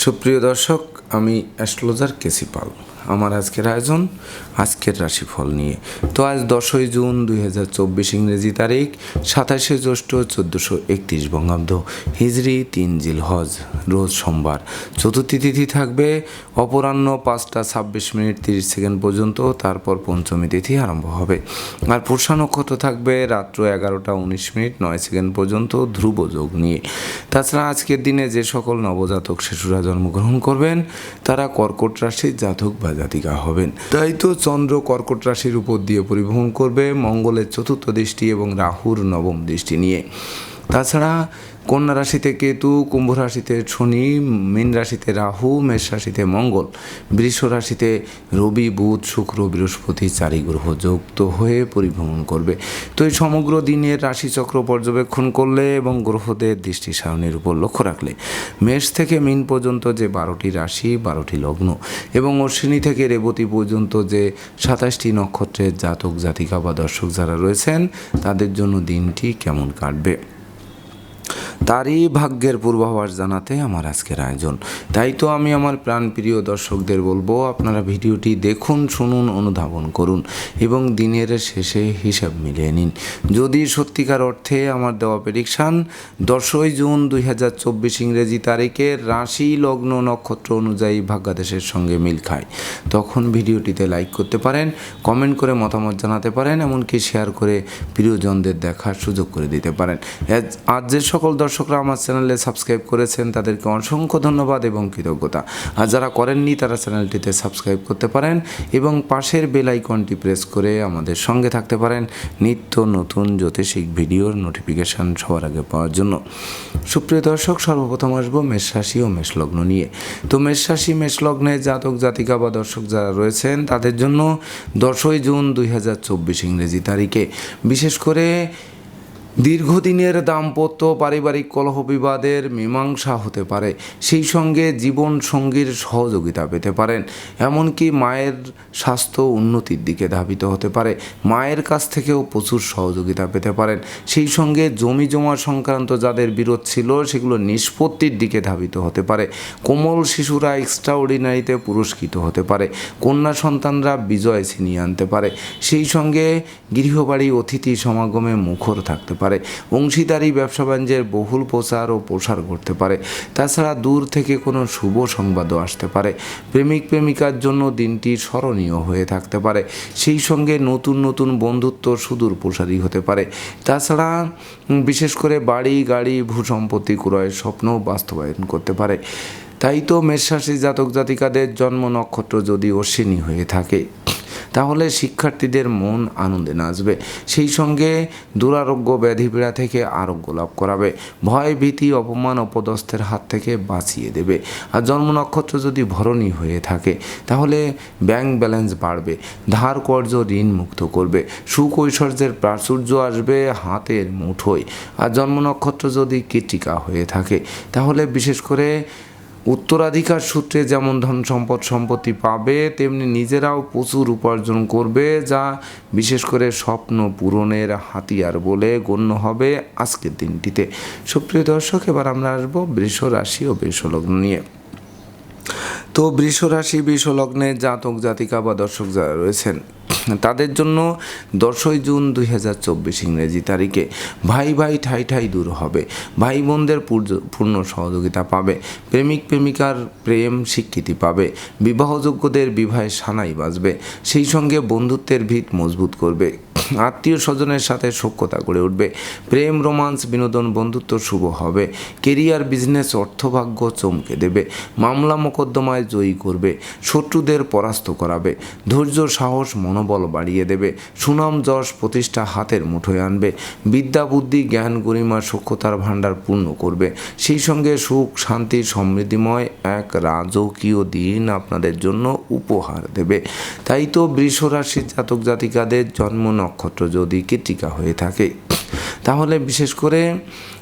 সুপ্রিয় দর্শক আমি অ্যাস্ট্রোলজার কেসি পাল আমার আজকের আয়োজন, আজকের রাশিফল নিয়ে। তো আজ দশই জুন দুই হাজার চব্বিশ ইংরেজি তারিখ, সাতাশে জ্যৈষ্ঠ চোদ্দোশো একত্রিশ বঙ্গাব্দ। হিজরি, তিন জিল হজ, রোজ সোমবার। চতুর্থী তিথি থাকবে, অপরাহ্ন পাঁচটা ছাব্বিশ মিনিট তিরিশ সেকেন্ড পর্যন্ত, তারপর পঞ্চমী তিথি আরম্ভ হবে। আর পুষা নক্ষত্র থাকবে, রাত্র এগারোটা উনিশ মিনিট নয় সেকেন্ড পর্যন্ত ধ্রুব যোগ নিয়ে। তাছাড়া আজকের দিনে যে সকল নবজাতক শিশুরা জন্মগ্রহণ করবেন তারা কর্কট রাশির জাতক বা জাতিকা হবেন। তাই তো চন্দ্র কর্কট রাশির উপর দিয়ে পরিভ্রমণ করবে, মঙ্গলের চতুর্থ দৃষ্টি এবং রাহুর নবম দৃষ্টি নিয়ে। তাছাড়া কন্যা রাশিতে কেতু, কুম্ভ রাশিতে শনি, মীন রাশিতে রাহু, মেষ রাশিতে মঙ্গল, বৃষ রাশিতে রবি, বুধ, শুক্র, বৃহস্পতি, চারি গ্রহ যুক্ত হয়ে পরিভ্রমণ করবে। তো এই সমগ্র দিনের রাশিচক্র পর্যবেক্ষণ করলে এবং গ্রহদের দৃষ্টি সারণীর উপর লক্ষ্য রাখলে মেষ থেকে মিন পর্যন্ত যে বারোটি রাশি, বারোটি লগ্ন এবং অশ্বিনী থেকে রেবতী পর্যন্ত যে সাতাশটি নক্ষত্রের জাতক, জাতিকা বা দর্শক যারা রয়েছেন, তাদের জন্য দিনটি কেমন কাটবে? তারই ভাগ্যের পূর্বাভাস জানাতে আমার আজকের আয়োজন। তাই তো আমি আমার প্রাণপ্রিয় দর্শকদের বলব, আপনারা ভিডিওটি দেখুন, শুনুন, অনুধাবন করুন এবং দিনের শেষে হিসাব মিলিয়ে নিন। যদি সত্যিকার অর্থে আমার দেওয়া প্রেডিকশান দশই জুন দুই হাজার চব্বিশ ইংরেজি তারিখে রাশি লগ্ন নক্ষত্র অনুযায়ী ভাগ্যাদেশের সঙ্গে মিল খায়। তখন ভিডিওটিতে লাইক করতে পারেন কমেন্ট করে মতামত জানাতে পারেন, এমনকি শেয়ার করে প্রিয়জনদের দেখার সুযোগ করে দিতে পারেন। আজ- যে সকল দর্শকরা আমার চ্যানেলে সাবস্ক্রাইব করেছেন, তাদেরকে অসংখ্য ধন্যবাদ এবং কৃতজ্ঞতা। আর যারা করেননি, তারা চ্যানেলটিতে সাবস্ক্রাইব করতে পারেন এবং পাশের বেল আইকনটি প্রেস করে আমাদের সঙ্গে থাকতে পারেন নিত্য নতুন জ্যোতিষিক ভিডিওর নোটিফিকেশান সবার আগে পাওয়ার জন্য। সুপ্রিয় দর্শক, সর্বপ্রথম আসব মেষ রাশি ও মেষ লগ্ন নিয়ে। তো মেষ রাশি, মেষ লগ্নে জাতক, জাতিকা বা দর্শক যারা রয়েছেন, তাদের জন্য দশই জুন দুই হাজার চব্বিশ ইংরেজি তারিখে। বিশেষ করে দীর্ঘদিনের দাম্পত্য পারিবারিক কলহ বিবাদের মীমাংসা হতে পারে, সেই সঙ্গে জীবন সঙ্গীর সহযোগিতা পেতে পারেন। এমনকি মায়ের স্বাস্থ্য উন্নতির দিকে ধাবিত হতে পারে। মায়ের কাছ থেকেও প্রচুর সহযোগিতা পেতে পারেন। সেই সঙ্গে জমি জমা সংক্রান্ত যাদের বিরোধ ছিল, সেগুলো নিষ্পত্তির দিকে ধাবিত হতে পারে। কোমল শিশুরা এক্সট্রাঅর্ডিনারিতে পুরস্কৃত হতে পারে। কন্যা সন্তানরা বিজয় ছিনিয়ে আনতে পারে। সেই সঙ্গে গৃহবাড়ি অতিথি সমাগমে মুখর থাকতে পারে। অংশীদারি, ব্যবসা বাণিজ্যের বহুল প্রচার ও প্রসার করতে পারে। তাছাড়া দূর থেকে কোনো শুভ সংবাদও আসতে পারে। প্রেমিক, প্রেমিকার জন্য দিনটি স্মরণীয় হয়ে থাকতে পারে। সেই সঙ্গে নতুন নতুন বন্ধুত্ব সুদূর প্রসারী হতে পারে। তাছাড়া বিশেষ করে বাড়ি, গাড়ি, ভূসম্পত্তি ক্রয়ের স্বপ্ন বাস্তবায়ন করতে পারে। তাই তো মেষরাশি জাতক জাতিকাদের জন্ম নক্ষত্র যদি অশ্বিনী হয়ে থাকে। তাহলে শিক্ষার্থীদের মন আনন্দে নাচবে। সেই সঙ্গে দুরারোগ্য ব্যাধিপীড়া থেকে আরোগ্য লাভ করাবে। ভয়, ভীতি, অপমান, অপদস্থের হাত থেকে বাঁচিয়ে দেবে। আর জন্ম নক্ষত্র যদি ভরণী হয়ে থাকে, তাহলে ব্যাংক ব্যালেন্স বাড়বে। ধার কর্য ঋণ মুক্ত করবে। সুখ ঐশ্বর্যের প্রাচুর্য আসবে হাতের মুঠোয়। আর জন্ম নক্ষত্র যদি কীটিকা হয়ে থাকে, তাহলে বিশেষ করে উত্তরাধিকার সূত্রে যেমন ধন সম্পদ সম্পত্তি পাবে, তেমনি নিজেরাও প্রচুর উপার্জন করবে, যা বিশেষ করে স্বপ্ন পূরণের হাতিয়ার বলে গণ্য হবে আজকের দিনটিতে। সুপ্রিয় দর্শক, এবার আমরা আসব বৃষ রাশি ও বৃষলগ্ন নিয়ে। তো বৃষ রাশি, বৃষ জাতক জাতিকা বা দর্শক যারা রয়েছেন তাদের জন্য দশই জুন দুই হাজার চব্বিশ ইংরেজি তারিখে ভাই ভাই ঠাই ঠাই দূর হবে। ভাই বোনদের পূর্ণ সহযোগিতা পাবে। প্রেমিক প্রেমিকার প্রেম স্বীকৃতি পাবে। বিবাহযোগ্যদের বিবাহে সানাই বাজবে। সেই সঙ্গে বন্ধুত্বের ভিত মজবুত করবে। আত্মীয় স্বজনের সাথে সখ্যতা গড়ে উঠবে। প্রেম, রোমান্স, বিনোদন, বন্ধুত্ব শুভ হবে। কেরিয়ার, বিজনেস, অর্থভাগ্য চমকে দেবে। মামলা মোকদ্দমায় জয়ী করবে। শত্রুদের পরাস্ত করাবে। ধৈর্য, সাহস, মনোবল বাড়িয়ে দেবে। সুনাম, যশ, প্রতিষ্ঠা হাতের মুঠোয় আনবে। বিদ্যা, বুদ্ধি, জ্ঞান, গরিমা সক্ষতার ভাণ্ডার পূর্ণ করবে। সেই সঙ্গে সুখ, শান্তি, সমৃদ্ধিময় এক রাজকীয় দিন আপনাদের জন্য উপহার দেবে। তাই তো বৃষ রাশির জাতক জাতিকাদের জন্ম নক্ষত্র যদি কেটিকা হয়ে থাকে তাহলে বিশেষ করে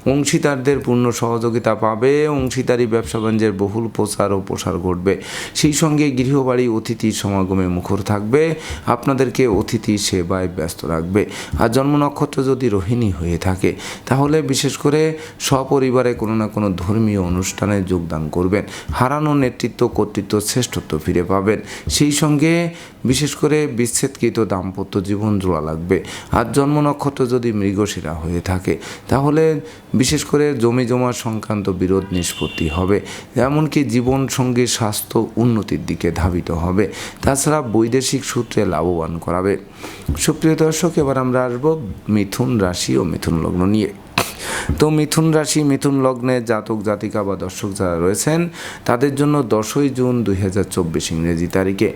অংশীদারদের পূর্ণ সহযোগিতা পাবে, অংশীদারি ব্যবসা বাণিজ্যের বহুল প্রচার ও প্রসার ঘটবে। সেই সঙ্গে গৃহবাড়ি অতিথি সমাগমে মুখর থাকবে, আপনাদেরকে অতিথি সেবায় ব্যস্ত রাখবে। আর জন্ম নক্ষত্র যদি রোহিণী হয়ে থাকে, তাহলে বিশেষ করে সপরিবারে কোনো না কোনো ধর্মীয় অনুষ্ঠানে যোগদান করবেন। হারানো নেতৃত্ব, কর্তৃত্ব, শ্রেষ্ঠত্ব ফিরে পাবেন। সেই সঙ্গে বিশেষ করে বিচ্ছেদকৃত দাম্পত্য জীবন জোড়া লাগবে। আর জন্ম নক্ষত্র যদি মৃগশিরা হয়ে থাকে, তাহলে বিশেষ করে জমি জমা সংক্রান্ত বিরোধ নিষ্পত্তি হবে, এমনকি জীবন সঙ্গে স্বাস্থ্য উন্নতির দিকে ধাবিত হবে, তাছাড়া বৈদেশিক সূত্রে লাভবান করাবে। সুপ্রিয় দর্শক, এবার আমরা আসব মিথুন রাশি ও মিথুন লগ্ন নিয়ে। তো মিথুন রাশি, মিথুন লগ্নে জাতক, জাতিকা বা দর্শক যারা রয়েছেন, তাদের জন্য দশই জুন দুই হাজার চব্বিশ ইংরেজি তারিখে।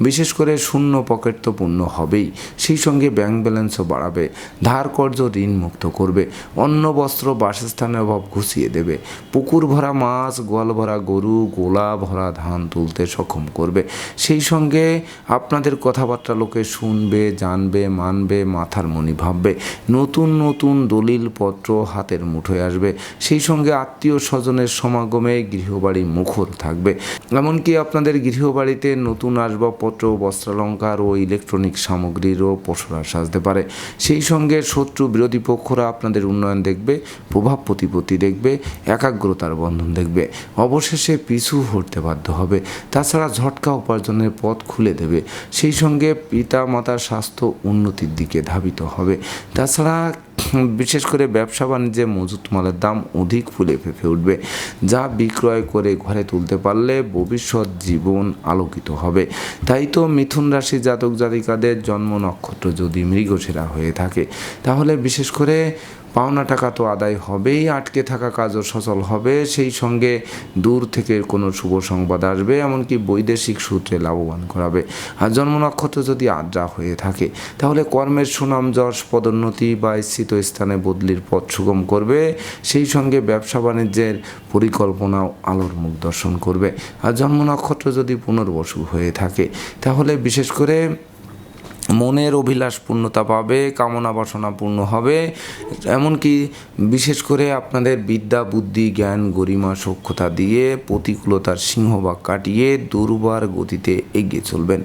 বিশেষ করে শূন্য পকেট তো পূর্ণ হবেই, সেই সঙ্গে ব্যাংক ব্যালেন্সও বাড়াবে, ধার কর্য ঋণ মুক্ত করবে, অন্ন, বস্ত্র, বাসস্থানের অভাব ঘুষিয়ে দেবে, পুকুর ভরা মাছ, গোয়াল ভরা গরু, গোলা ভরা ধান তুলতে সক্ষম করবে। সেই সঙ্গে আপনাদের কথাবার্তা লোকে শুনবে, জানবে, মানবে, মাথার মনি ভাববে। নতুন নতুন দলিল পত্র হাতের মুঠোয় আসবে। সেই সঙ্গে আত্মীয় স্বজনের সমাগমে গৃহবাড়ি মুখর থাকবে। এমনকি আপনাদের গৃহবাড়িতে নতুন আসবাবপত্র, বস্ত্রালঙ্কার ও ইলেকট্রনিক সামগ্রীরও পসরা সাজতে পারে। সেই সঙ্গে শত্রু বিরোধী পক্ষরা আপনাদের উন্নয়ন দেখবে, প্রভাব প্রতিপত্তি দেখবে, একাগ্রতার বন্ধন দেখবে। অবশেষে পিছু হতে বাধ্য হবে। তাছাড়া ঝটকা উপার্জনের পথ খুলে দেবে। সেই সঙ্গে পিতা মাতার স্বাস্থ্য উন্নতির দিকে ধাবিত হবে। তাছাড়া বিশেষ করে ব্যবসা বাণিজ্যে মজুত মালের দাম অধিক ফুলে ফেঁপে উঠবে, যা বিক্রয় করে ঘরে তুলতে পারলে ভবিষ্যৎ জীবন আলোকিত হবে। তাই তো মিথুন রাশি জাতক জাতিকাদের জন্ম নক্ষত্র যদি মৃগসেরা হয়ে থাকে, তাহলে বিশেষ করে পাওনা টাকা তো আদায় হবেই, আটকে থাকা কাজও সচল হবে, সেই সঙ্গে দূর থেকে কোনো শুভ সংবাদ আসবে, এমনকি বৈদেশিক সূত্রে লাভবান করাবে। আর জন্ম নক্ষত্র যদি আদ্রা হয়ে থাকে, তাহলে কর্মের সুনাম, যশ, পদোন্নতি বা স্থিত স্থানে বদলির পথ সুগম করবে, সেই সঙ্গে ব্যবসা বাণিজ্যের পরিকল্পনাও আলোর মুখ দর্শন করবে। আর জন্ম নক্ষত্র যদি পুনর্বসু হয়ে থাকে, তাহলে বিশেষ করে মনের অভিলাষ পূর্ণতা পাবে, কামনা বাসনা পূর্ণ হবে। এমনকি বিশেষ করে আপনাদের বিদ্যা, বুদ্ধি, জ্ঞান, গরিমা, সক্ষতা দিয়ে প্রতিকূলতার সিংহবাগ কাটিয়ে দুর্বার গতিতে এগিয়ে চলবেন।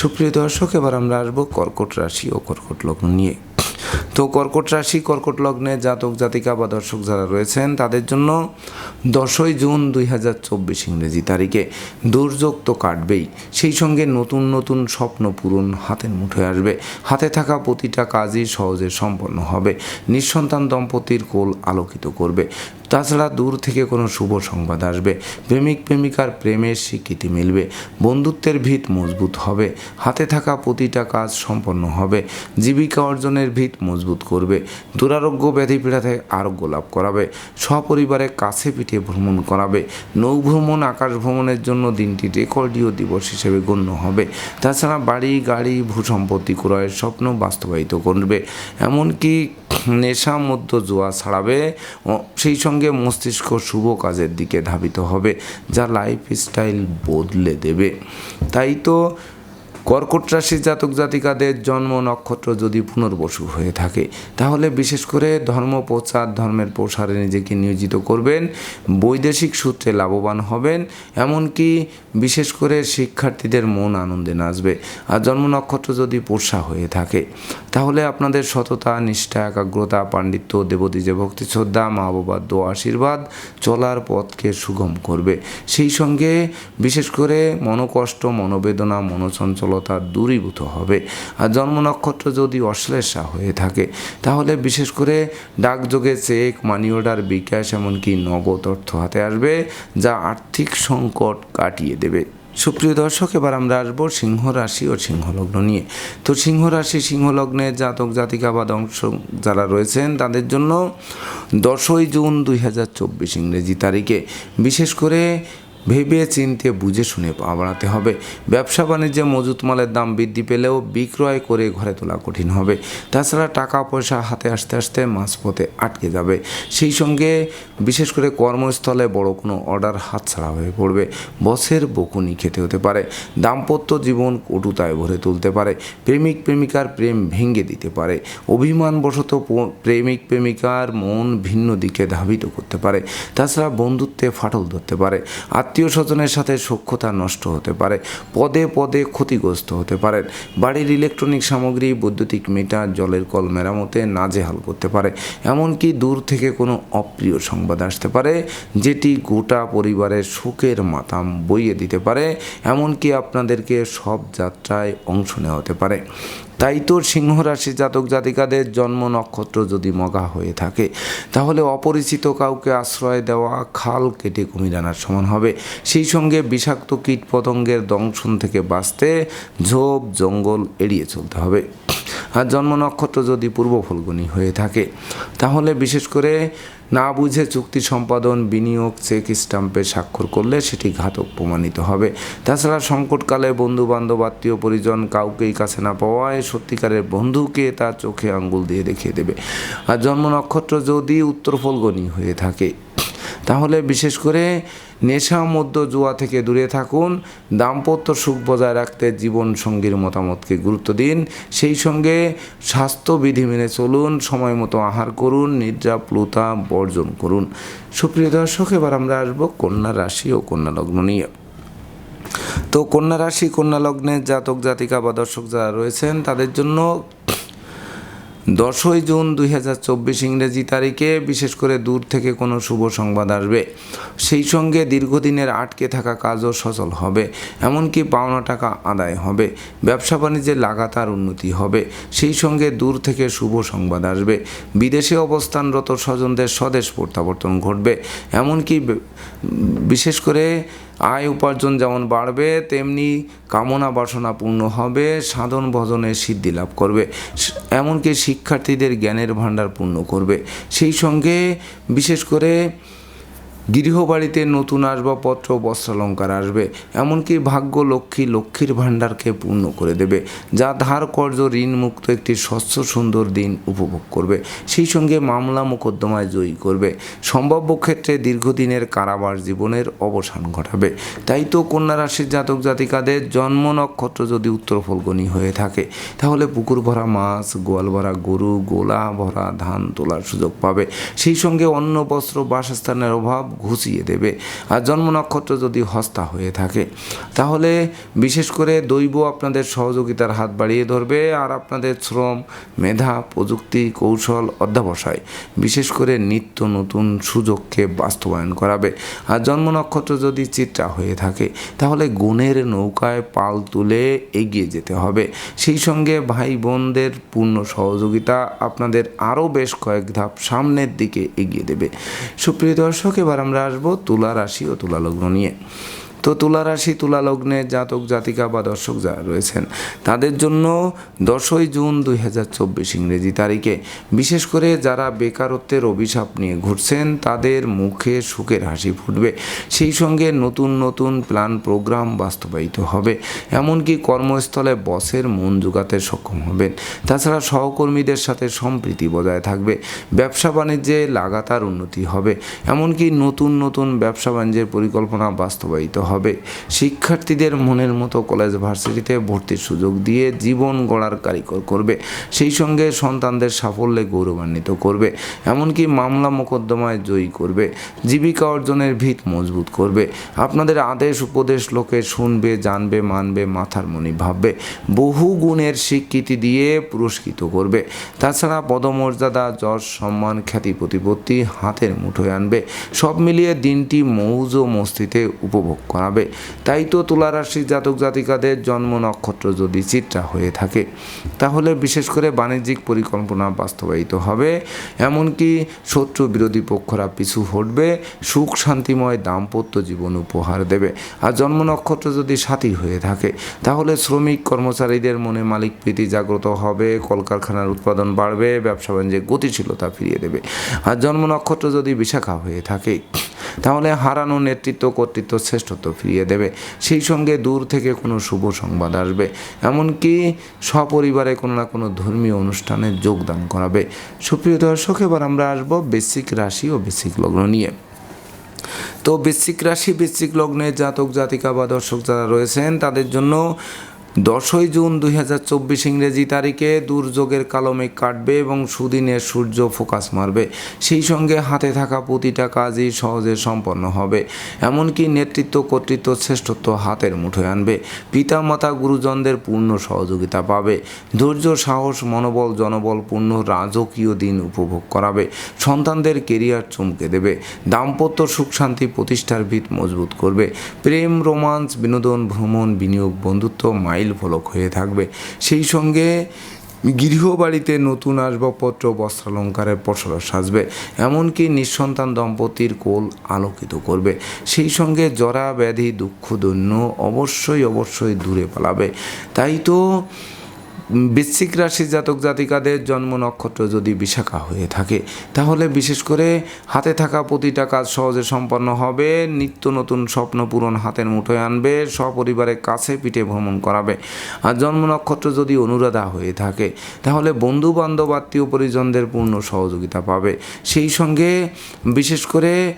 সুপ্রিয় দর্শক, এবার আমরা আসব কর্কট রাশি ও কর্কট লগ্ন নিয়ে। তো কর্কট রাশি, কর্কট লগ্নে জাতক, জাতিকা বা দর্শক যারা রয়েছেন, তাদের জন্য দশই জুন দুই হাজার চব্বিশ ইংরেজি তারিখে দুর্যোগ তো কাটবেই। সেই সঙ্গে নতুন নতুন স্বপ্ন পূরণ হাতের মুঠোয় আসবে। হাতে থাকা প্রতিটা কাজই সহজে সম্পন্ন হবে। নিঃসন্তান দম্পতির কোল আলোকিত করবে। তাছাড়া দূর থেকে কোনো শুভ সংবাদ আসবে। প্রেমিক, প্রেমিকার প্রেমের স্বীকৃতি মিলবে। বন্ধুত্বের ভিত মজবুত হবে। হাতে থাকা প্রতিটা কাজ সম্পন্ন হবে। জীবিকা অর্জনের ভিত মজবুত করবে। দুরারোগ্য ব্যাধি পীড়া থেকে আরোগ্য লাভ করাবে। সপরিবারে কাছে পিঠে ভ্রমণ করাবে। নৌ ভ্রমণ আকাশ ভ্রমণের জন্য দিনটি রেকর্ডীয় দিবস হিসেবে গণ্য হবে। তাছাড়া বাড়ি, গাড়ি ভূসম্পত্তি ক্রয়ের স্বপ্ন বাস্তবায়িত করবে। এমনকি নেশা মধ্য জোয়া ছাড়াবে সেই সঙ্গে মস্তিষ্ক শুভ কাজের দিকে ধাবিত হবে, যা লাইফস্টাইল বদলে দেবে। তাই তো কর্কট রাশি জাতক জাতিকাদের জন্ম নক্ষত্র যদি পুনর্বসু হয়ে থাকে, তাহলে বিশেষ করে ধর্ম প্রচার, ধর্মের প্রসারে নিজেকে নিয়োজিত করবেন, বৈদেশিক সূত্রে লাভবান হবেন, এমনকি বিশেষ করে শিক্ষার্থীদের মন আনন্দে নাচবে। আর জন্ম নক্ষত্র যদি পোষা হয়ে থাকে, তাহলে আপনাদের সততা, নিষ্ঠা, একাগ্রতা, পাণ্ডিত্য দেবতী দেবদীজে ভক্তি, শ্রদ্ধা, মা বাবার দো আশীর্বাদ চলার পথকে সুগম করবে। সেই সঙ্গে বিশেষ করে মনোকষ্ট, মনোবেদনা, মনোচঞ্চলতা দূরীভূত হবে। আর জন্ম নক্ষত্র যদি অশ্লেষা হয়ে থাকে, তাহলে বিশেষ করে ডাকযোগে চেক মানি অর্ডার বিকাশ, এমনকি নগদ অর্থ হাতে আসবে, যা আর্থিক সংকট কাটিয়ে দেবে। সুপ্রিয় দর্শক, এবার আমরা আসব সিংহ রাশি ও সিংহলগ্ন নিয়ে। তো সিংহ রাশি, সিংহলগ্নে জাতক, জাতিকা বা দংশ যারা রয়েছেন, তাদের জন্য দশই জুন দুই হাজার চব্বিশ ইংরেজি তারিখে। বিশেষ করে ভেবে চিনতে বুঝে শুনে পা বাড়াতে হবে। ব্যবসা বাণিজ্যে মজুত মালের দাম বৃদ্ধি পেলেও বিক্রয় করে ঘরে তোলা কঠিন হবে। তাছাড়া টাকা পয়সা হাতে আসতে আসতে মাঝপথে আটকে যাবে। সেই সঙ্গে বিশেষ করে কর্মস্থলে বড় কোনো অর্ডার হাতছাড়া হয়ে পড়বে। বসের বকুনি খেতে হতে পারে। দাম্পত্য জীবন কটুতায় ভরে তুলতে পারে। প্রেমিক প্রেমিকার প্রেম ভেঙে দিতে পারে। অভিমানবশত প্রেমিক প্রেমিকার মন ভিন্ন দিকে ধাবিত করতে পারে। তাছাড়া বন্ধুত্বে ফাটল ধরতে পারে। আত্মীয় স্বজনের সাথে সখ্যতা নষ্ট হতে পারে, পদে পদে ক্ষতিগ্রস্ত হতে পারেন বাড়ির ইলেকট্রনিক সামগ্রী, বৈদ্যুতিক মিটার জলের কল মেরামতে নাজেহাল করতে পারে, এমনকি দূর থেকে কোনো অপ্রিয় সংবাদ আসতে পারে, যেটি গোটা পরিবারের শোকের মাতাম বইয়ে দিতে পারে, এমনকি আপনাদেরকে সব যাত্রায় অংশ নেওয়া হতে পারে। তাই তো সিংহ রাশি জাতক জাতিকাদের জন্ম নক্ষত্র যদি মগা হয়ে থাকে, তাহলে অপরিচিত কাউকে আশ্রয় দেওয়া খাল কেটে কুমির আনার সমান হবে। সেই সঙ্গে বিষাক্ত কীট পতঙ্গের দংশন থেকে বাঁচতে ঝোপ, জঙ্গল এড়িয়ে চলতে হবে। আর জন্ম নক্ষত্র যদি পূর্ব ফলগুনি হয়ে থাকে, তাহলে বিশেষ করে না বুঝে চুক্তি সম্পাদন, বিনিয়োগ, চেক স্টাম্পে স্বাক্ষর করলে সেটি ঘাতক প্রমাণিত হবে। তাছাড়া সংকটকালে বন্ধু বান্ধব আত্মীয়, পরিজন কাউকেই কাছে না পাওয়ায় সত্যিকারের বন্ধুকে তার চোখে আঙ্গুল দিয়ে দেখিয়ে দেবে। আর জন্ম নক্ষত্র যদি উত্তর ফলগনি হয়ে থাকে, তাহলে বিশেষ করে নেশা মধ্য জুয়া থেকে দূরে থাকুন। দাম্পত্য সুখ বজায় রাখতে জীবন সঙ্গীর মতামতকে গুরুত্ব দিন। সেই সঙ্গে স্বাস্থ্যবিধি মেনে চলুন, সময় মতো আহার করুন, নিদ্রা, প্লুতা বর্জন করুন। সুপ্রিয় দর্শক, এবার আমরা আসব কন্যা রাশি ও কন্যা লগ্ন নিয়ে। তো কন্যা রাশি, কন্যা লগ্নের জাতক, জাতিকা বা দর্শক যারা রয়েছেন, তাদের জন্য দশই জুন দুই হাজার চব্বিশ ইংরেজি তারিখে বিশেষ করে দূর থেকে কোনো শুভ সংবাদ আসবে। সেই সঙ্গে দীর্ঘদিনের আটকে থাকা কাজও সচল হবে, এমনকি পাওনা টাকা আদায় হবে, ব্যবসা বাণিজ্যে লাগাতার উন্নতি হবে, সেই সঙ্গে দূর থেকে শুভ সংবাদ আসবে। বিদেশে অবস্থানরত স্বজনদের স্বদেশ প্রত্যাবর্তন ঘটবে, এমনকি বিশেষ করে আয় উপার্জন যেমন বাড়বে, তেমনি কামনা বাসনা পূর্ণ হবে, সাধন ভজনে সিদ্ধি লাভ করবে এমনকি শিক্ষার্থীদের জ্ঞানের ভাণ্ডার পূর্ণ করবে। সেই সঙ্গে বিশেষ করে গৃহবাড়িতে নতুন আসবাবপত্র, বস্ত্রালঙ্কার আসবে। এমনকি ভাগ্য লক্ষ্মী লক্ষ্মীর ভাণ্ডারকে পূর্ণ করে দেবে, যা ধার কর্য ঋণ মুক্ত একটি স্বচ্ছ সুন্দর দিন উপভোগ করবে। সেই সঙ্গে মামলা মোকদ্দমায় জয়ী করবে। সম্ভাব্য ক্ষেত্রে দীর্ঘদিনের কারাবার জীবনের অবসান ঘটাবে। তাই তো কন্যা রাশির জাতক জাতিকাদের জন্ম নক্ষত্র যদি উত্তর ফলগনি হয়ে থাকে, তাহলে পুকুর ভরা মাছ, গোয়াল ভরা গরু, গোলা ভরা ধান তোলার সুযোগ পাবে। সেই সঙ্গে অন্ন, বস্ত্র, বাসস্থানের অভাব ঘুষিয়ে দেবে। আর জন্ম নক্ষত্র যদি হস্তা হয়ে থাকে, তাহলে বিশেষ করে দৈব আপনাদের সহযোগিতার হাত বাড়িয়ে ধরবে আর আপনাদের শ্রম, মেধা, প্রযুক্তি, কৌশল, অধ্যাবসায়, বিশেষ করে নিত্য নতুন সুযোগকে বাস্তবায়ন করাবে। আর জন্ম নক্ষত্র যদি চিত্রা হয়ে থাকে, তাহলে গুণের নৌকায় পাল তুলে এগিয়ে যেতে হবে। সেই সঙ্গে ভাই বোনদের পূর্ণ সহযোগিতা আপনাদের আরও বেশ কয়েক ধাপ সামনের দিকে এগিয়ে দেবে। সুপ্রিয় দর্শক, এবার আমরা আসব তুলা রাশি ও তুলা লগ্ন নিয়ে। তো তুলা রাশি তুলা লগ্নে জাতক, জাতিকা বা দর্শক যারা রয়েছেন, তাদের জন্য দশই জুন দুই হাজার চব্বিশ ইংরেজি তারিখে। বিশেষ করে যারা বেকারত্বের অভিশাপ নিয়ে ঘুরছেন, তাদের মুখে সুখের হাসি ফুটবে। সেই সঙ্গে নতুন নতুন প্ল্যান, প্রোগ্রাম বাস্তবায়িত হবে। এমনকি কর্মস্থলে বসের মন জোগাতে সক্ষম হবেন। তাছাড়া সহকর্মীদের সাথে সম্প্রীতি বজায় থাকবে। ব্যবসা বাণিজ্যে লাগাতার উন্নতি হবে। এমনকি নতুন নতুন ব্যবসা বাণিজ্যের পরিকল্পনা বাস্তবায়িত হবে। শিক্ষার্থীদের মনের মতো কলেজ ভার্সিটিতে ভর্তির সুযোগ দিয়ে জীবন গড়ার কারিকর করবে। সেই সঙ্গে সন্তানদের সাফল্যে গৌরবান্বিত করবে। এমনকি মামলা মোকদ্দমায় জয়ী করবে। জীবিকা অর্জনের ভিত মজবুত করবে। আপনাদের আদেশ উপদেশ লোকে শুনবে, জানবে, মানবে, মাথার মনি ভাববে। বহু গুণের স্বীকৃতি দিয়ে পুরস্কৃত করবে। তাছাড়া পদমর্যাদা, যশ, সম্মান, খ্যাতি, প্রতিপত্তি হাতের মুঠোয় আনবে। সব মিলিয়ে দিনটি মৌজ মস্তিতে উপভোগ করাবে তাই তো তুলা রাশির জাতক জাতিকাদের জন্ম নক্ষত্র যদি চিত্রা হয়ে থাকে, তাহলে বিশেষ করে বাণিজ্যিক পরিকল্পনা বাস্তবায়িত হবে। এমনকি শত্রু বিরোধী পক্ষরা পিছু হটবে, সুখ শান্তিময় দাম্পত্য জীবন উপহার দেবে। আর জন্ম নক্ষত্র যদি সাথী হয়ে থাকে, তাহলে শ্রমিক কর্মচারীদের মনে মালিক প্রীতি জাগ্রত হবে, কলকারখানার উৎপাদন বাড়বে, ব্যবসা বাণিজ্যে গতিশীলতা ফিরিয়ে দেবে। আর জন্ম নক্ষত্র যদি বিশাখা হয়ে থাকে তাহলে হারানো নেতৃত্ব কর্তৃত্ব শ্রেষ্ঠত্ব ফিরিয়ে দেবে। সেই সঙ্গে দূর থেকে কোনো শুভ সংবাদ আসবে। এমনকি সপরিবারে কোনো না কোনো ধর্মীয় অনুষ্ঠানে যোগদান করাবে। সুপ্রিয় দর্শক, এবার আমরা আসব বেসিক রাশি ও বেসিক লগ্ন নিয়ে। তো বৃশ্চিক রাশি, বৃশ্চিক লগ্নে জাতক জাতিকা বা দর্শক যারা রয়েছেন, তাদের জন্য দশই জুন দুই হাজার চব্বিশ ইংরেজি তারিখে দুর্যোগের কালমে কাটবে এবং সুদিনে সূর্য ফোকাস মারবে। সেই সঙ্গে হাতে থাকা প্রতিটা কাজই সহজে সম্পন্ন হবে। এমনকি নেতৃত্ব কর্তৃত্ব শ্রেষ্ঠত্ব হাতের মুঠোয় আনবে। পিতামাতা গুরুজনদের পূর্ণ সহযোগিতা পাবে। ধৈর্য, সাহস, মনোবল জনবল পূর্ণ রাজকীয় দিন উপভোগ করাবে। সন্তানদের কেরিয়ার চমকে দেবে। দাম্পত্য সুখ শান্তি প্রতিষ্ঠার ভিত মজবুত করবে। প্রেম, রোমান্স, বিনোদন, ভ্রমণ, বিনিয়োগ, বন্ধুত্ব মাইল ফলক হয়ে থাকবে। সেই সঙ্গে গৃহবাড়িতে নতুন আসবাবপত্র, বস্ত্রালঙ্কারের পসরা সাজবে, এমনকি নিঃসন্তান দম্পতির কোল আলোকিত করবে। সেই সঙ্গে জরা ব্যাধি দুঃখ, দৈন্য অবশ্যই অবশ্যই দূরে পালাবে। তাই তো বৃশ্চিক রাশি জাতক জাতিকাদের জন্ম নক্ষত্র যদি বিশাখা হয়ে থাকে, তাহলে বিশেষ করে হাতে থাকা প্রতিটা কাজ সহজে সম্পন্ন হবে, নিত্য নতুন স্বপ্ন পূরণ হাতের মুঠোয় আনবে সপরিবারের কাছে পিঠে ভ্রমণ করাবে। আর জন্ম নক্ষত্র যদি অনুরাধা হয়ে থাকে, তাহলে বন্ধু বান্ধব আত্মীয় পরিজনদের পূর্ণ সহযোগিতা পাবে। সেই সঙ্গে বিশেষ করে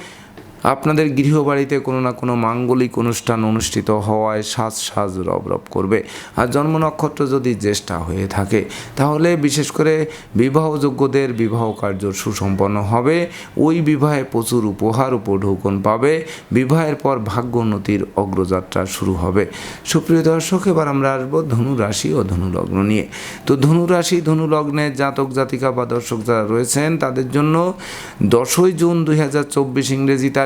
আপনাদের গৃহবাড়িতে কোনো না কোনো মাঙ্গলিক অনুষ্ঠান অনুষ্ঠিত হওয়ায় সাজ সাজ রব রব করবে। আর জন্ম নক্ষত্র যদি জ্যেষ্ঠা হয়ে থাকে, তাহলে বিশেষ করে বিবাহযোগ্যদের বিবাহ কার্য সুসম্পন্ন হবে। ওই বিবাহে প্রচুর উপহার উপঢৌকন পাবে। বিবাহের পর ভাগ্যোন্নতির অগ্রযাত্রা শুরু হবে। সুপ্রিয় দর্শক, এবার আমরা আসব ধনু রাশি ও ধনুলগ্ন নিয়ে। তো ধনু রাশি ধনু লগ্নের জাতক, জাতিকা বা দর্শক যারা রয়েছেন, তাদের জন্য দশই জুন দুই হাজার চব্বিশ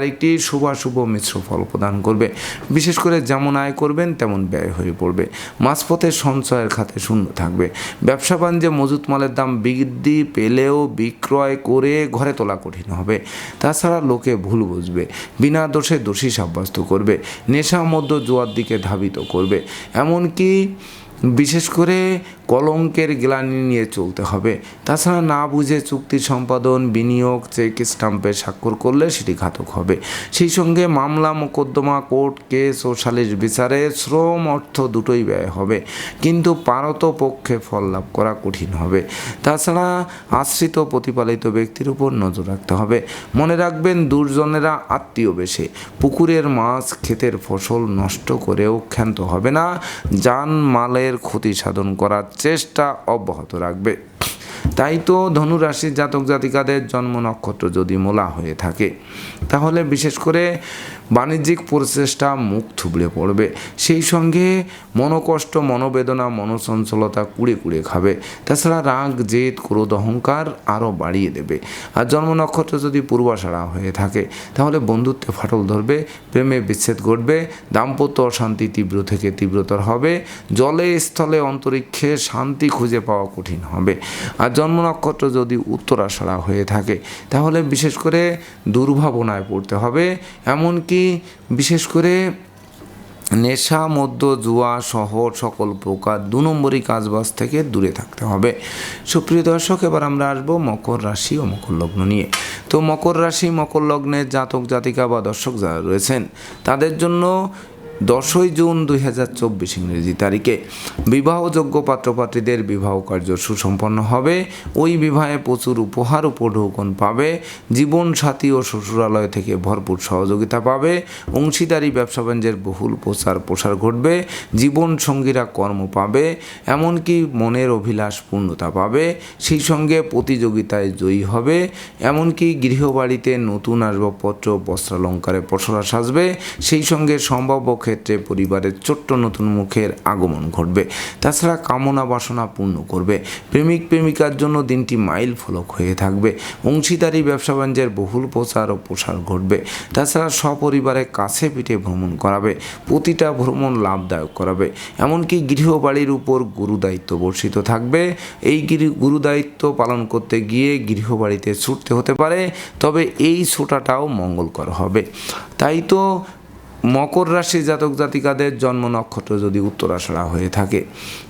তারিখটি শুভাশুভ মিশ্র ফল প্রদান করবে। বিশেষ করে যেমন আয় করবেন, তেমন ব্যয় হয়ে পড়বে। মাঝপথে সঞ্চয়ের খাতে শূন্য থাকবে। ব্যবসা বাণিজ্যে মজুত মালের দাম বৃদ্ধি পেলেও বিক্রয় করে ঘরে তোলা কঠিন হবে। তাছাড়া লোকে ভুল বুঝবে, বিনা দোষে দোষী সাব্যস্ত করবে, নেশা মধ্য জোয়ার দিকে ধাবিত করবে। এমনকি বিশেষ করে কলঙ্কের গ্লানি নিয়ে চলতে হবে। তাছাড়া না বুঝে চুক্তি সম্পাদন, বিনিয়োগ, চেক স্টাম্পে স্বাক্ষর করলে সেটি ঘাতক হবে। সেই সঙ্গে মামলা, মোকদ্দমা, কোর্ট কেস ও সালিশ বিচারে শ্রম অর্থ দুটোই ব্যয় হবে। কিন্তু পারত পক্ষে ফল লাভ করা কঠিন হবে। তাছাড়া আশ্রিত প্রতিপালিত ব্যক্তির উপর নজর রাখতে হবে। মনে রাখবেন, দুর্জনেরা আত্মীয় বেশে। পুকুরের মাছ ক্ষেতের ফসল নষ্ট করেও ক্ষান্ত হবে না। যান মালের ক্ষতি সাধন করার চেষ্টা অব্যাহত রাখবে। তাই তো ধনুরাশির জাতক জাতিকাদের জন্ম নক্ষত্র যদি মোলা হয়ে থাকে, তাহলে বিশেষ করে বাণিজ্যিক প্রচেষ্টা মুখ থুবড়ে পড়বে। সেই সঙ্গে মনোকষ্ট, মনোবেদনা মনোচঞ্চলতা কুড়ে কুড়ে খাবে। তাছাড়া রাগ, জেদ, ক্রোধ, অহংকার আরও বাড়িয়ে দেবে। আর জন্ম নক্ষত্র যদি পূর্বাশাড়া হয়ে থাকে, তাহলে বন্ধুত্বে ফাটল ধরবে, প্রেমে বিচ্ছেদ ঘটবে, দাম্পত্য অশান্তি তীব্র থেকে তীব্রতর হবে, জলে স্থলে অন্তরিক্ষে শান্তি খুঁজে পাওয়া কঠিন হবে। আর জন্ম নক্ষত্র যদি উত্তরাশাড়া হয়ে থাকে, তাহলে বিশেষ করে দুর্ভাবনায় পড়তে হবে। এমনকি বিশেষ করে নেশা মধ্য জুয়া সহ সকল প্রকার দু নম্বরই কাজবাজ থেকে দূরে থাকতে হবে। সুপ্রিয় দর্শক, এবার আমরা আসব মকর রাশি ও মকর লগ্ন নিয়ে। তো মকর রাশি, মকর লগ্নের জাতক জাতিকা বা দর্শক যারা রয়েছেন, তাদের জন্য দশই জুন দুই হাজার চব্বিশ ইংরেজি তারিখে বিবাহযোগ্য পাত্রপাত্রীদের বিবাহ কার্য সুসম্পন্ন হবে। ওই বিবাহে প্রচুর উপহার উপঢৌকন পাবে। জীবন সাথী ও শ্বশুরালয় থেকে ভরপুর সহযোগিতা পাবে। অংশীদারি, ব্যবসা বাণিজ্যের বহুল প্রচার প্রসার ঘটবে। জীবন সঙ্গীরা কর্ম পাবে, এমনকি মনের অভিলাষ পূর্ণতা পাবে। সেই সঙ্গে প্রতিযোগিতায় জয়ী হবে। এমনকি গৃহবাড়িতে নতুন আসবাবপত্র, বস্ত্রালঙ্কারে পসরা সাজবে। সেই সঙ্গে সম্ভাব্য ক্ষেত্রে পরিবারের ছোট্ট নতুন মুখের আগমন ঘটবে। তাছাড়া কামনা বাসনা পূর্ণ করবে। প্রেমিক প্রেমিকার জন্য দিনটি মাইল ফলক হয়ে থাকবে। অংশীদারি, ব্যবসা বাণিজ্যের বহুল প্রচার ও প্রসার ঘটবে। তাছাড়া সপরিবারে কাছে পিঠে ভ্রমণ করাবে। প্রতিটা ভ্রমণ লাভদায়ক করাবে। এমনকি গৃহবাড়ির উপর গুরুদায়িত্ব বর্ষিত থাকবে। এই গুরুদায়িত্ব পালন করতে গিয়ে গৃহবাড়িতে ছুটতে হতে পারে। তবে এই ছোটাটাও মঙ্গলকর হবে। তাই তো মকর রাশি জাতক জাতিকাদের জন্ম নক্ষত্র যদি উত্তরাষড়া হয়ে থাকে,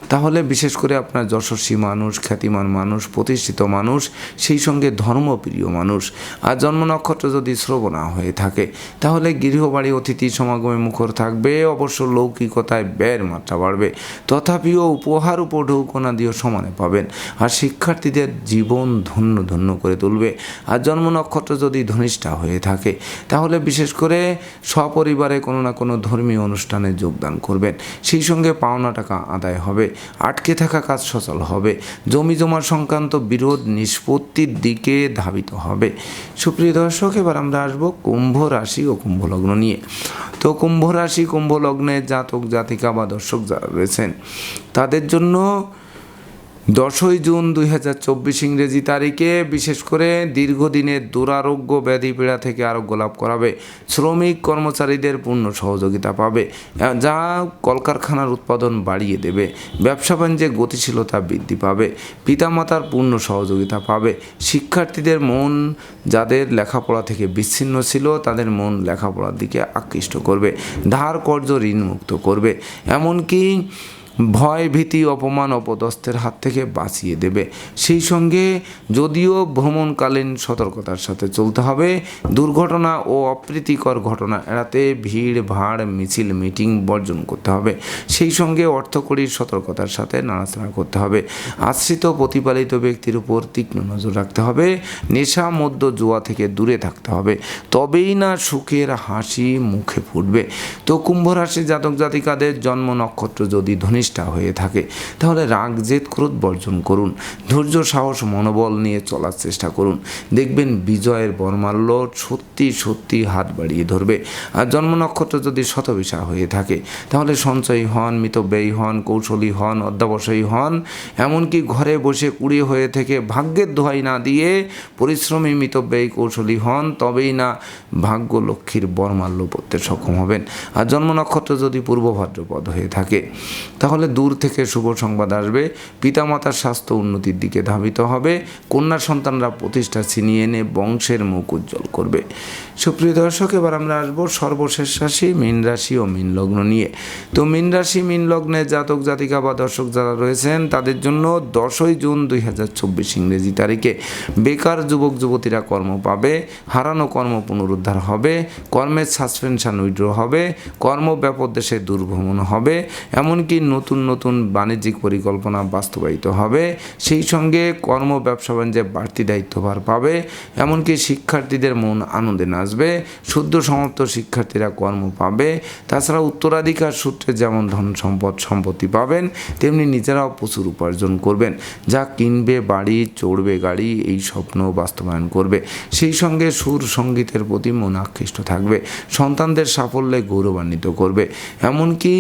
তাহলে বিশেষ করে আপনার যশস্বী মানুষ, খ্যাতিমান মানুষ, প্রতিষ্ঠিত মানুষ, সেই সঙ্গে ধর্মপ্রিয় মানুষ। আর জন্ম নক্ষত্র যদি শ্রবণা হয়ে থাকে, তাহলে গৃহবাড়ি, অতিথি সমাগমে মুখর থাকবে, অবশ্য লৌকিকতায় ব্যয়ের মাত্রা বাড়বে। তথাপিও উপহার উপঢৌকনা দিয়েও সমানে পাবেন। আর শিক্ষার্থীদের জীবন ধন্য ধন্য করে তুলবে। আর জন্ম নক্ষত্র যদি ধনিষ্ঠা হয়ে থাকে, তাহলে বিশেষ করে সপরিবারে কোনো না কোনো ধর্মীয় অনুষ্ঠানে যোগদান করবেন। সেই সঙ্গে পাওনা টাকা আদায় হবে। আটকে থাকা কাজ সচল হবে। জমি জমা সংক্রান্ত বিরোধ নিষ্পত্তির দিকে ধাবিত হবে। সুপ্রিয় দর্শক, এবার আমরা আসব কুম্ভ রাশি ও কুম্ভ লগ্ন নিয়ে। তো কুম্ভ রাশি, কুম্ভ জাতক জাতিকা বা দর্শক যারা রয়েছেন, তাদের জন্য দশই জুন দুই হাজার চব্বিশ ইংরেজি তারিখে বিশেষ করে দীর্ঘদিনের দুরারোগ্য ব্যাধি পীড়া থেকে আরোগ্য লাভ করাবে। শ্রমিক কর্মচারীদের পূর্ণ সহযোগিতা পাবে যা কলকারখানার উৎপাদন বাড়িয়ে দেবে। ব্যবসা বাণিজ্যে গতিশীলতা বৃদ্ধি পাবে, পিতামাতার পূর্ণ সহযোগিতা পাবে। শিক্ষার্থীদের মন যাদের লেখাপড়া থেকে বিচ্ছিন্ন ছিল, তাদের মন লেখাপড়ার দিকে আকৃষ্ট করবে, ধার কর্য ঋণমুক্ত করবে। এমনকি ভয় ভীতি অপমান অপদস্থের হাত থেকে বাঁচিয়ে দেবে। সেই সঙ্গে যদিও ভ্রমণকালীন সতর্কতার সাথে চলতে হবে, দুর্ঘটনা ও অপ্রীতিকর ঘটনা এড়াতে ভিড়, ভাড়, মিছিল, মিটিং বর্জন করতে হবে। সেই সঙ্গে অর্থকরীর সতর্কতার সাথে নাড়াচাড়া করতে হবে। আশ্রিত, প্রতিপালিত ব্যক্তির উপর তীক্ষ্ণ নজর রাখতে হবে, নেশা মধ্য জুয়া থেকে দূরে থাকতে হবে। তবেই না সুখের হাসি মুখে ফুটবে। তো কুম্ভ রাশি জাতক জাতিকাদের জন্ম নক্ষত্র যদি ধনিষ্ঠা হয়ে থাকে। তাহলে রাগ, জেদ, ক্রোধ বর্জন করুন। ধৈর্য, সাহস, মনোবল নিয়ে চলার চেষ্টা করুন। দেখবেন বিজয়ের বর্মাল্য সত্যি সত্যি হাত বাড়িয়ে ধরবে। আর জন্ম নক্ষত্র যদি শতবিশা হয়ে থাকে, তাহলে সঞ্চয়ী হন, মিতব্যয়ী হন, কৌশলী হন, অধ্যাবসায়ী হন, এমনকি ঘরে বসে কুড়ি হয়ে থেকে ভাগ্যের দোহাই না দিয়ে পরিশ্রমী, মিতব্যয়ী, কৌশলী হন, তবেই না ভাগ্য লক্ষ্মীর বর্মাল্য পড়তে সক্ষম হবেন। আর জন্ম নক্ষত্র যদি পূর্ব ভাদ্রপদ হয়ে থাকে, তাহলে দূর থেকে শুভ সংবাদ আসবে। পিতামাতার স্বাস্থ্য উন্নতির দিকে ধাবিত হবে। কন্যা সন্তানরা প্রতিষ্ঠা ছিনিয়ে এনে বংশের মুখ উজ্জ্বল করবে। সুপ্রিয় দর্শক, এবার আমরা আসব সর্বশেষ রাশি, মীন রাশি ও মীন লগ্ন নিয়ে। তো মীন রাশি, মীন লগ্নে জাতক, জাতিকা বা দর্শক যারা রয়েছেন, তাদের জন্য দশই জুন দুই হাজার চব্বিশ ইংরেজি তারিখে বেকার যুবক, যুবতীরা কর্ম পাবে, হারানো কর্ম পুনরুদ্ধার হবে, কর্মের সাসপেনশন উইড্র হবে, কর্ম ব্যাপক দেশে দুর্ভ্রমণ হবে, এমনকি নতুন নতুন নতুন বাণিজ্যিক পরিকল্পনা বাস্তবায়িত হবে। সেই সঙ্গে কর্ম ব্যবসা বাণিজ্যে বাড়তি দায়িত্বভার পাবে। এমনকি শিক্ষার্থীদের মন আনন্দে নাচবে। শুদ্ধ সমাপ্ত শিক্ষার্থীরা কর্ম পাবে। তাছাড়া উত্তরাধিকার সূত্রে যেমন ধন সম্পদ সম্পত্তি পাবেন, তেমনি নিজেরাও প্রচুর উপার্জন করবেন। যা কিনবে, বাড়ি, চড়বে গাড়ি, এই স্বপ্ন বাস্তবায়ন করবে। সেই সঙ্গে সুর সঙ্গীতের প্রতি মন আকৃষ্ট থাকবে। সন্তানদের সাফল্যে গৌরবান্বিত করবে। এমনকি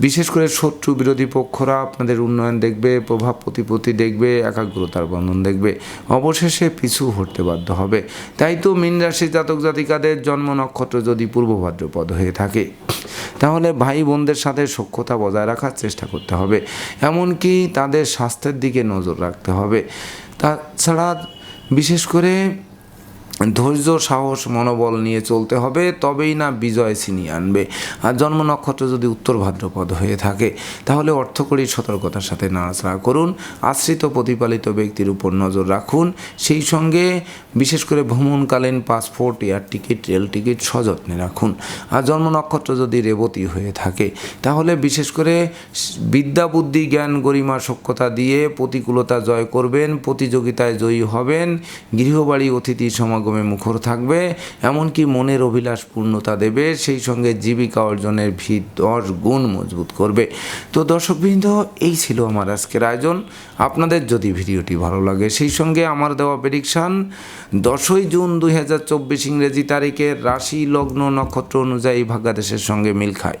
বিশেষ করে শত্রু বিরোধী পক্ষরা আপনাদের উন্নয়ন দেখবে, প্রভাব প্রতিপত্তি দেখবে, একাগ্রতার বন্ধন দেখবে। অবশেষে পিছু হটতে বাধ্য হবে। তাই তো মীন রাশি জাতক জাতিকাদের জন্ম নক্ষত্র যদি পূর্ব ভাদ্রপদ হয়ে থাকে, তাহলে ভাই বোনদের সাথে সক্ষতা বজায় রাখার চেষ্টা করতে হবে। এমনকি তাদের স্বাস্থ্যের দিকে নজর রাখতে হবে। তাছাড়া বিশেষ করে ধৈর্য, সাহস, মনোবল নিয়ে চলতে হবে, তবেই না বিজয় ছিনিয়ে আনবে। আর জন্ম নক্ষত্র যদি উত্তর ভাদ্রপদ হয়ে থাকে, তাহলে অর্থকরী সতর্কতার সাথে নাড়াচাড়া করুন, আশ্রিত প্রতিপালিত ব্যক্তির উপর নজর রাখুন। সেই সঙ্গে বিশেষ করে ভ্রমণকালীন passport, air ticket, rail ticket সযত্নে রাখুন। আর জন্ম নক্ষত্র যদি রেবতী হয়ে থাকে, তাহলে বিশেষ করে বিদ্যা, বুদ্ধি, জ্ঞান, গরিমা সক্ষতা দিয়ে প্রতিকূলতা জয় করবেন, প্রতিযোগিতায় জয়ী হবেন, গৃহবাড়ি, অতিথি সমাগমে মুখর থাকবে, এমনকি মনের অভিলাষ পূর্ণতা দেবে, সেই সঙ্গে জীবিকা অর্জনের ভিত দশ গুণ মজবুত করবে। তো দর্শকবৃন্দ, এই ছিল আমার আজকের আয়োজন। আপনাদের যদি ভিডিওটি ভালো লাগে, সেই সঙ্গে আমার দেওয়া প্রেডিকশান দশই জুন দুই হাজার চব্বিশ ইংরেজি তারিখের রাশি, লগ্ন, নক্ষত্র অনুযায়ী ভাগ্যাদেশের সঙ্গে মিল খায়।